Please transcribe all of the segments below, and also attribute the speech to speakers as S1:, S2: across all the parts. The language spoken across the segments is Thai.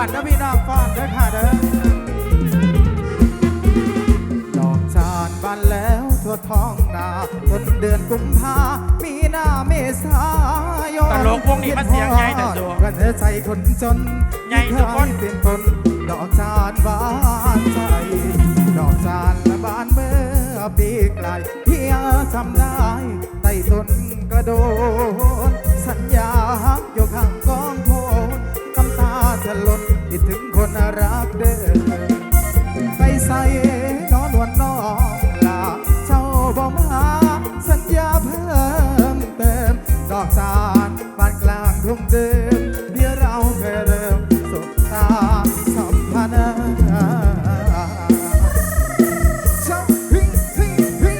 S1: ก่อนนพี่น้องฟ้อด้วยค่ะเด้อดอกจานบานแล้วทั่วท้องนาต้นเดือนกุมภามีหน้าเมษายน
S2: ตลกวงนี้มันเสียงใหญ่แต่ตัว
S1: กันเธอใจคนจน
S2: ใหญ่ทุกคน
S1: เป็นตนดอกจานบานใจ ดอกจานและบานเมื่อปีกลายเพียงจำได้ใต้ต้นกระโดนสัญญาหอยู่ข้างก้น รักเดิมไปใส่นอนวันน้องลาเจ้าบ่มาสัญญาเพิ่มเติม ดอกจานบานกลางทุ่งเดิม เดี๋ยวเราเคยเริ่มสบตาสัมพันธ์เจ้าฮิฮิฮิ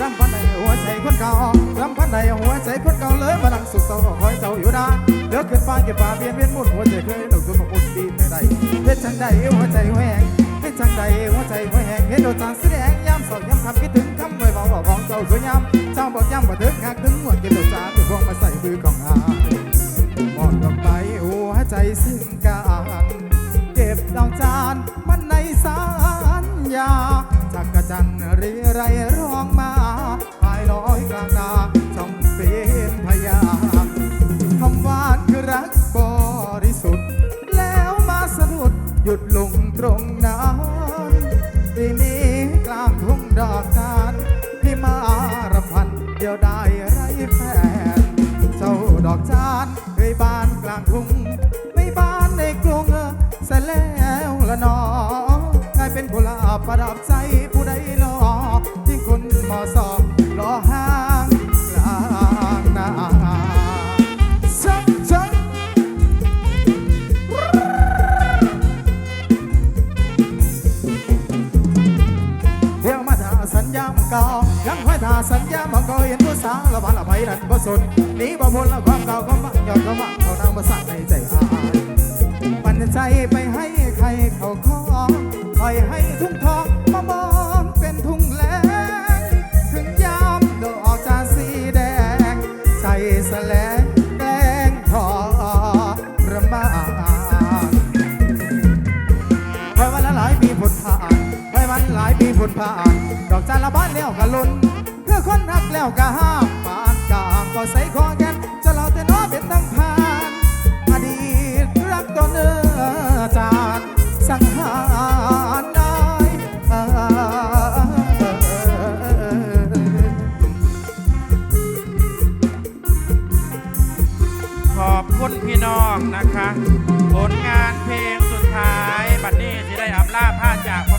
S1: รำพันในหัวใจคนเก่ารำพันในหัวใจคนเก่าเลยมานั่งสุขเศร้าคอยเจ้าอยู่นาน ลือกขึ้นฟ้าเก็บฟ้าเวียนเวียนมุนหัวใจเคยหนุกคือมาปุ่นดีไม่ได้เฮ็ดจังใดหัวใจแหวงเฮ็ดจังใดหัวใจแหวงเฮ็ดโดนจางแสดงย้ำสอบย้ำคำคิดถึงคำเอ่บอกของเจ้าสวยงามเจ้าบอกย้ำบ่ถึงหากถึงหัวเก็บโดนจางเป็นพวงมาใส่มือของอายมองลงไปหัวใจซึ่งกันเก็บดอกจานมันในสัญญาจากกระจันรีไรร รงนั้นปีนี้กลางทุ่งดอกจานพี่มารำพันเดียวได้ไรแฟนเจ้าดอกจานเคยบานกลางทุ่งไม่บานในกรุงเสียแล้วละนอกลายเป็นกุหลาบประดับใจผู้ใดรอที่คนมอสอบ ญญามาเก่ายังคอยทาสัญญามาเก่าเห็นผู้สาวละพันละไพนั่นบ่สนนี้บ่พ้นละความเก่าก็มักยอดก็มักเอานางมาสั่งในใจอายปันใจไปให้ใครเขาขอปล่อยให้ทุ่งทองมามองเป็นทุ่งแล้งถึงยามดอกจานสีแดง ใจแสลงแกล้งทอประมาทไปวันละหลายปีผลผ่าน ปีผลผ่าน ดอกจานละบ้านแล้วกะลุนเพื่อคนรักแล้วกะห้ามปานกลางก็ใส่คอแกนจะเราแต่น้อเป็นตั้งผ่านอดีตรักตัวเนื้อจานสังหารได้
S2: ขอบคุณพี่น้องนะคะ ผลงานเพลงสุดท้าย บัดนี้ที่ได้อับลาผ้าจากพ่อ